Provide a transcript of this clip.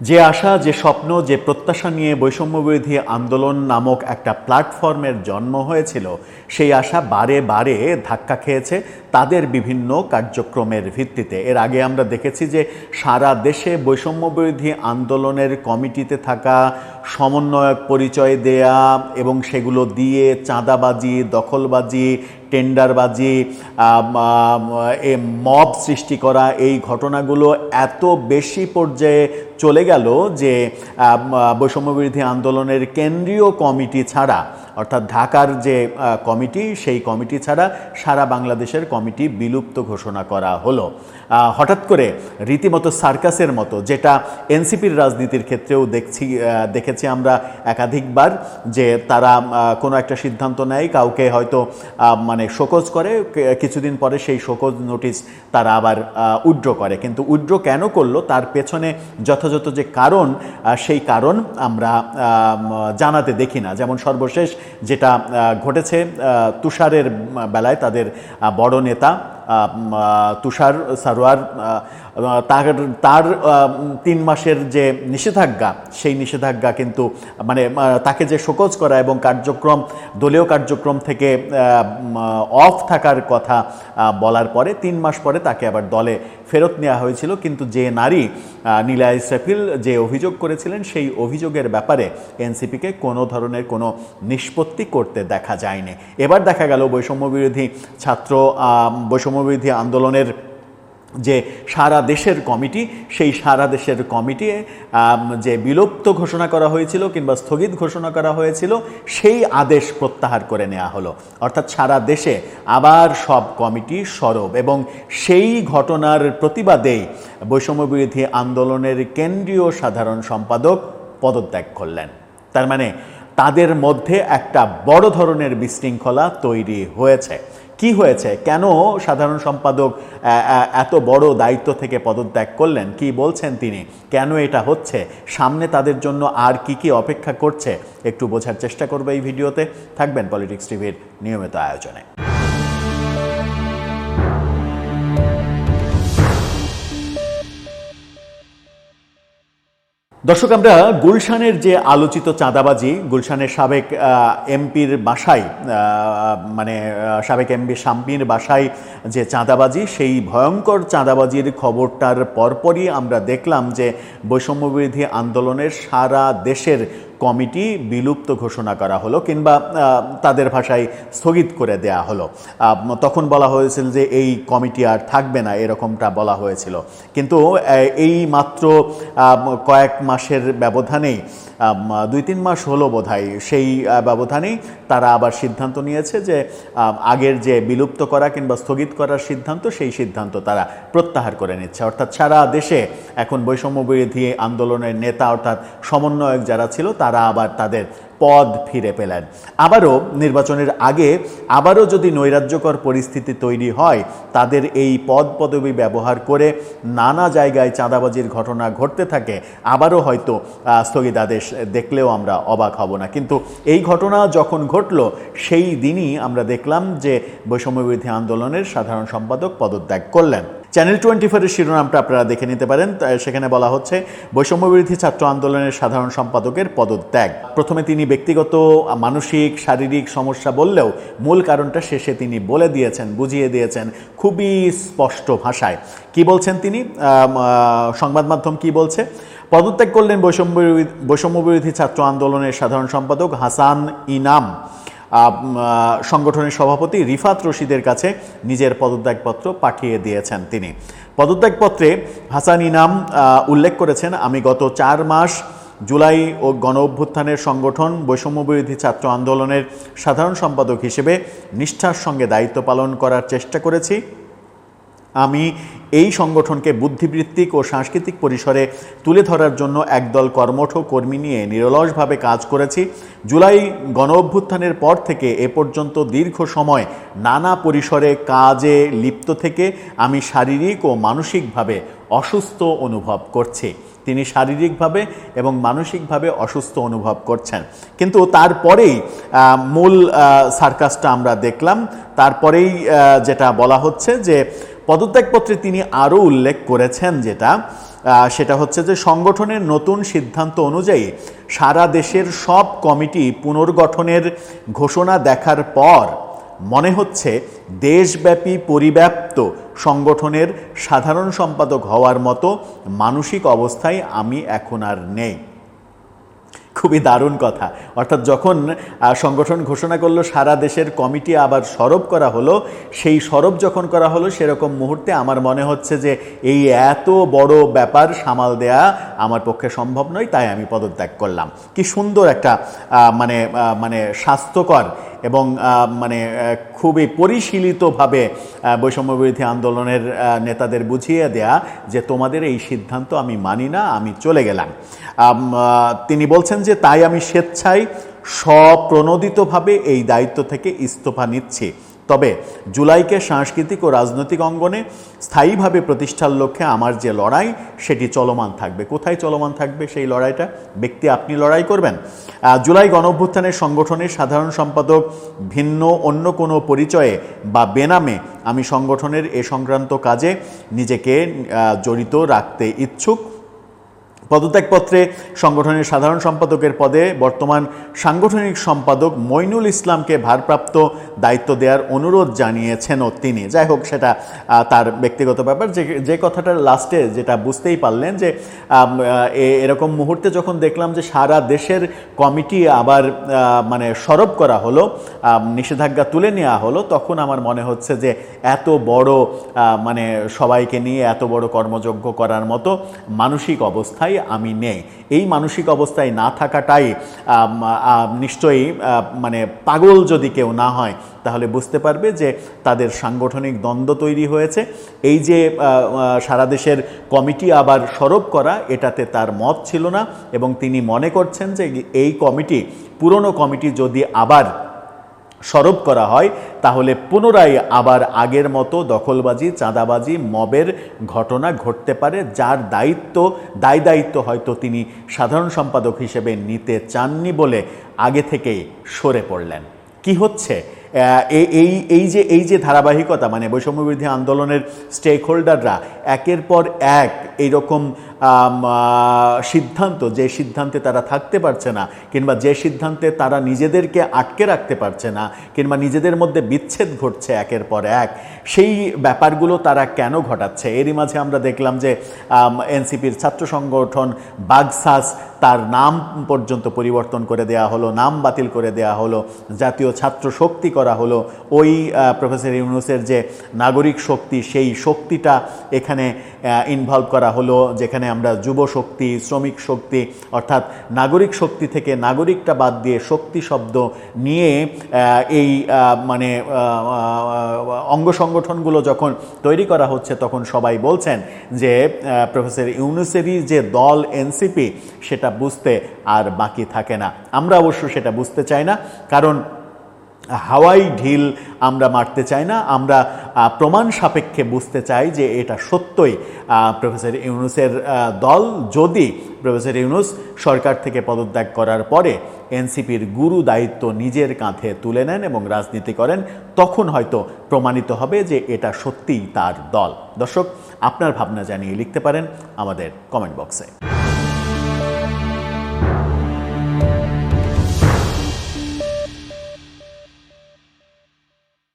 যে আশা, যে স্বপ্ন, যে প্রত্যাশা নিয়ে বৈষম্যবিরোধী আন্দোলন নামক একটা প্ল্যাটফর্মের জন্ম হয়েছিল, সেই আশা বারে বারে ধাক্কা খেয়েছে তাদের বিভিন্ন কার্যক্রমের ভিত্তিতে। এর আগে আমরা দেখেছি যে সারা দেশে বৈষম্যবিরোধী আন্দোলনের কমিটিতে থাকা, সমন্বয়ক পরিচয় দেয়া এবং সেগুলো দিয়ে চাঁদাবাজি, দখলবাজি, টেন্ডারবাজি মব সৃষ্টি করা, এই ঘটনাগুলো এত বেশি পর্যায়ে চলে গেল যে বৈষম্যবিরোধী আন্দোলনের কেন্দ্রীয় কমিটি ছাড়া, অর্থাৎ ঢাকার যে কমিটি, সেই কমিটি ছাড়া সারা বাংলাদেশের কমিটি বিলুপ্ত ঘোষণা করা হলো। হঠাৎ করে রীতিমতো সার্কাসের মতো, যেটা এনসিপির রাজনীতির ক্ষেত্রেও দেখছি দেখেছি আমরা একাধিকবার, যে তারা কোনো একটা সিদ্ধান্ত নেয়, কাউকে হয়তো মানে শোকজ করে কিছুদিন পরে সেই শোকজ নোটিশ তারা আবার উইড্র করে। কিন্তু উইড্র কেন করল, তার পেছনে যথাযথ যে কারণ সেই কারণ আমরা জানাতে দেখি না। যেমন সর্বশেষ যেটা ঘটেছে তুষারের বেলায় তাদের বড় নেতা তুষার সারোয়ার তার তার তিন মাসের যে নিষেধাজ্ঞা সেই নিষেধাজ্ঞা কিন্তু মানে তাকে যে শোকজ করা এবং কার্যক্রম দলীয় কার্যক্রম থেকে অফ থাকার কথা বলার পরে তিন মাস পরে তাকে আবার দলে ফেরত নেওয়া হয়েছিল। কিন্তু যে নারী নীলা ইসরাফিল যে অভিযোগ করেছিলেন সেই অভিযোগের ব্যাপারে এনসিপিকে কোনো ধরনের কোনো নিষ্পত্তি করতে দেখা যায়নি। এবার দেখা গেল বৈষম্যবিরোধী ছাত্র আহ, বৈষম্যবিরোধী আন্দোলনের যে সারা দেশের কমিটি, সেই সারা দেশের কমিটি যে বিলুপ্ত ঘোষণা করা হয়েছিল কিংবা স্থগিত ঘোষণা করা হয়েছিল, সেই আদেশ প্রত্যাহার করে নেওয়া হলো। অর্থাৎ সারা দেশে আবার সব কমিটি সরব এবং সেই ঘটনার প্রতিবাদেই বৈষম্যবিরোধী আন্দোলনের কেন্দ্রীয় সাধারণ সম্পাদক পদত্যাগ করলেন। তার মানে তাদের মধ্যে একটা বড় ধরনের বিশৃঙ্খলা তৈরি হয়েছে। কি হয়েছে? কেন সাধারণ সম্পাদক এত বড় দায়িত্ব থেকে পদত্যাগ করলেন? কি বলছেন তিনি? কেন এটা হচ্ছে? সামনে তাদের জন্য আর কি কি অপেক্ষা করছে? একটু বোঝার চেষ্টা করবে এই ভিডিওতে। থাকবেন পলিটিক্স টিভির নিয়মিত আয়োজনে। দর্শক, আমরা গুলশানের যে আলোচিত চাঁদাবাজি, গুলশানের সাবেক এমপির বাসায় মানে সাবেক এমপি শাম্পির বাসায় যে চাঁদাবাজি, সেই ভয়ঙ্কর চাঁদাবাজির খবরটার পরপরই আমরা দেখলাম যে বৈষম্যবিরোধী আন্দোলনের সারা দেশের কমিটি বিলুপ্ত ঘোষণা করা হলো কিংবা তাদের ভাষায় স্থগিত করে দেয়া হলো। তখন বলা হয়েছিল যে এই কমিটি আর থাকবে না, এরকমটা বলা হয়েছিল। কিন্তু এই মাত্র কয়েক মাসের ব্যবধানেই দুই তিন মাস হলো বোধহয় সেই ব্যবধানেই তারা আবার সিদ্ধান্ত নিয়েছে যে আগের যে বিলুপ্ত করা কিংবা স্থগিত করার সিদ্ধান্ত, সেই সিদ্ধান্ত তারা প্রত্যাহার করে নিচ্ছে। অর্থাৎ সারা দেশে এখন বৈষম্য বিরোধী আন্দোলনের নেতা অর্থাৎ সমন্বয়ক যারা ছিল, তারা আবার তাদের পদ ফিরে পেলেন। আবারও নির্বাচনের আগে আবারও যদি নৈরাজ্যকর পরিস্থিতি তৈরি হয়, তাদের এই পদ পদবি ব্যবহার করে নানা জায়গায় চাঁদাবাজির ঘটনা ঘটতে থাকে। আবারও হয়তো স্থগিতাদেশ দেখলেও আমরা অবাক হব না। কিন্তু এই ঘটনা যখন ঘটল, সেই দিনই আমরা দেখলাম যে বৈষম্যবিরোধী আন্দোলনের সাধারণ সম্পাদক পদত্যাগ করলেন। চ্যানেল টোয়েন্টি ফোরের শিরোনামটা আপনারা দেখে নিতে পারেন। সেখানে বলা হচ্ছে, বৈষম্যবিরোধী ছাত্র আন্দোলনের সাধারণ সম্পাদকের পদত্যাগ। প্রথমে তিনি ব্যক্তিগত, মানসিক, শারীরিক সমস্যা বললেও মূল কারণটা শেষে তিনি বলে দিয়েছেন, বুঝিয়ে দিয়েছেন খুবই স্পষ্ট ভাষায়। কি বলছেন তিনি? সংবাদ মাধ্যম কি বলছে? পদত্যাগ করলেন বৈষম্য বৈষম্যবিরোধী ছাত্র আন্দোলনের সাধারণ সম্পাদক হাসান ইনাম। সংগঠনের সভাপতি রিফাত রশিদের কাছে নিজের পদত্যাগপত্র পাঠিয়ে দিয়েছেন তিনি। পদত্যাগপত্রে হাসান ইনাম উল্লেখ করেছেন, আমি গত চার মাস জুলাই ও গণ অভ্যুত্থানের সংগঠন বৈষম্যবিরোধী ছাত্র আন্দোলনের সাধারণ সম্পাদক হিসেবে নিষ্ঠার সঙ্গে দায়িত্ব পালন করার চেষ্টা করেছি। আমি এই সংগঠনকে বুদ্ধিবৃত্তিক ও সাংস্কৃতিক পরিসরে তুলে ধরার জন্য একদল কর্মঠ কর্মী নিয়ে নিরলসভাবে কাজ করেছি। জুলাই গণ অভ্যুত্থানের পর থেকে এ পর্যন্ত দীর্ঘ সময় নানা পরিসরে কাজে লিপ্ত থেকে আমি শারীরিক ও মানসিকভাবে অসুস্থ অনুভব করছি। তিনি শারীরিকভাবে এবং মানসিকভাবে অসুস্থ অনুভব করছেন। কিন্তু তারপরেই মূল সার্কাসটা আমরা দেখলাম। তারপরেই যেটা বলা হচ্ছে যে পদত্যাগপত্রে তিনি আরও উল্লেখ করেছেন যেটা সেটা হচ্ছে যে সংগঠনের নতুন সিদ্ধান্ত অনুযায়ী সারা দেশের সব কমিটি পুনর্গঠনের ঘোষণা দেখার পর মনে হচ্ছে দেশব্যাপী পরিব্যাপ্ত সংগঠনের সাধারণ সম্পাদক হওয়ার মতো মানসিক অবস্থায় আমি এখন আর নেই। খুবই দারুণ কথা। অর্থাৎ যখন সংগঠন ঘোষণা করল, সারা দেশের কমিটি আবার সরব করা হলো, সেই সরব যখন করা হলো, সেরকম মুহূর্তে আমার মনে হচ্ছে যে, এই এত বড় ব্যাপার সামাল দেয়া আমার পক্ষে সম্ভব নয়, তাই আমি পদত্যাগ করলাম। কি সুন্দর একটা মানে মানে স্বাস্থ্যকর এবং মানে খুবই পরিশীলিতভাবে বৈষম্যবিরোধী বৈষম্য বিরোধী আন্দোলনের নেতাদের বুঝিয়ে দেয়া যে তোমাদের এই সিদ্ধান্ত আমি মানি না, আমি চলে গেলাম। তিনি বলছেন যে তাই আমি স্বেচ্ছায় স্বপ্রণোদিতভাবে এই দায়িত্ব থেকে ইস্তফা নিচ্ছি। তবে জুলাইকে সাংস্কৃতিক ও রাজনৈতিক অঙ্গনে স্থায়ীভাবে প্রতিষ্ঠার লক্ষ্যে আমার যে লড়াই, সেটি চলমান থাকবে। কোথায় চলমান থাকবে সেই লড়াইটা? ব্যক্তি আপনি লড়াই করবেন। জুলাই গণঅভ্যুত্থানের সংগঠনের সাধারণ সম্পাদক ভিন্ন অন্য কোনো পরিচয়ে বা বেনামে আমি সংগঠনের এ সংক্রান্ত কাজে নিজেকে জড়িত রাখতে ইচ্ছুক। পদত্যাগপত্রে সংগঠনের সাধারণ সম্পাদকের পদে বর্তমান সাংগঠনিক সম্পাদক মইনুল ইসলামকে ভারপ্রাপ্ত দায়িত্ব দেওয়ার অনুরোধ জানিয়েছেনও তিনি। যাই হোক, সেটা তার ব্যক্তিগত ব্যাপার। যে যে কথাটা লাস্টে যেটা বুঝতেই পারলেন যে এরকম মুহূর্তে যখন দেখলাম যে সারা দেশের কমিটি আবার মানে সরব করা হলো নিষেধাজ্ঞা তুলে নেওয়া হলো, তখন আমার মনে হচ্ছে যে এত বড় মানে সবাইকে নিয়ে এত বড় কর্মযজ্ঞ করার মতো মানসিক অবস্থায় আমি নেই। এই মানসিক অবস্থায় না থাকাটাই নিশ্চয়ই মানে পাগল যদি কেউ না হয়, তাহলে বুঝতে পারবে যে তাদের সাংগঠনিক দ্বন্দ্ব তৈরি হয়েছে। এই যে সারা দেশের কমিটি আবার সরব করা, এটাতে তার মত ছিল না এবং তিনি মনে করছেন যে এই কমিটি, পুরনো কমিটি যদি আবার সরব করা হয়, তাহলে পুনরায় আবার আগের মতো দখলবাজি, চাঁদাবাজি, মবের ঘটনা ঘটতে পারে, যার দায়িত্ব, দায় দায়িত্ব হয়তো তিনি সাধারণ সম্পাদক হিসেবে নিতে চাননি বলে আগে থেকেই সরে পড়লেন। কি হচ্ছে? এই- এই যে এই যে ধারাবাহিকতা মানে বৈষম্য বিরোধী আন্দোলনের স্টেক হোল্ডাররা একের পর এক এইরকম সিদ্ধান্ত, যে সিদ্ধান্তে তারা থাকতে পারছে না, কিংবা যে সিদ্ধান্তে তারা নিজেদেরকে আটকে রাখতে পারছে না, কিংবা নিজেদের মধ্যে বিচ্ছেদ ঘটছে একের পর এক, সেই ব্যাপারগুলো তারা কেন ঘটাচ্ছে? এরই মাঝে আমরা দেখলাম যে এনসিপির ছাত্র সংগঠন বাগসাস তার নাম পর্যন্ত পরিবর্তন করে দেয়া হলো, নাম বাতিল করে দেয়া হলো, জাতীয় ছাত্র শক্তি করা হলো, ওই প্রফেসর ইউনুসের যে নাগরিক শক্তি, সেই শক্তিটা এখানে ইনভলভ করা হলো, যেখানে আমরা যুব শক্তি, শ্রমিক শক্তি, অর্থাৎ নাগরিক শক্তি থেকে নাগরিকটা বাদ দিয়ে শক্তি শব্দ নিয়ে এই মানে অঙ্গ সংগঠনগুলো যখন তৈরি করা হচ্ছে, তখন সবাই বলছেন যে প্রফেসর ইউনুসেরই যে দল এনসিপি, সেটা বুঝতে আর বাকি থাকে না। আমরা অবশ্য সেটা বুঝতে চাই না, কারণ হাওয়াই ঢিল আমরা মারতে চাই না। আমরা প্রমাণ সাপেক্ষে বুঝতে চাই যে এটা সত্যই। প্রফেসর ইউনুসের দল যদি প্রফেসর ইউনুস সরকার থেকে পদত্যাগ করার পরে এনসিপির গুরু দায়িত্ব নিজের কাঁধে তুলে নেন এবং রাজনীতি করেন, তখন হয়তো প্রমাণিত হবে যে এটা সত্যিই তার দল। দর্শক, আপনার ভাবনা জানিয়ে লিখতে পারেন আমাদের কমেন্ট বক্সে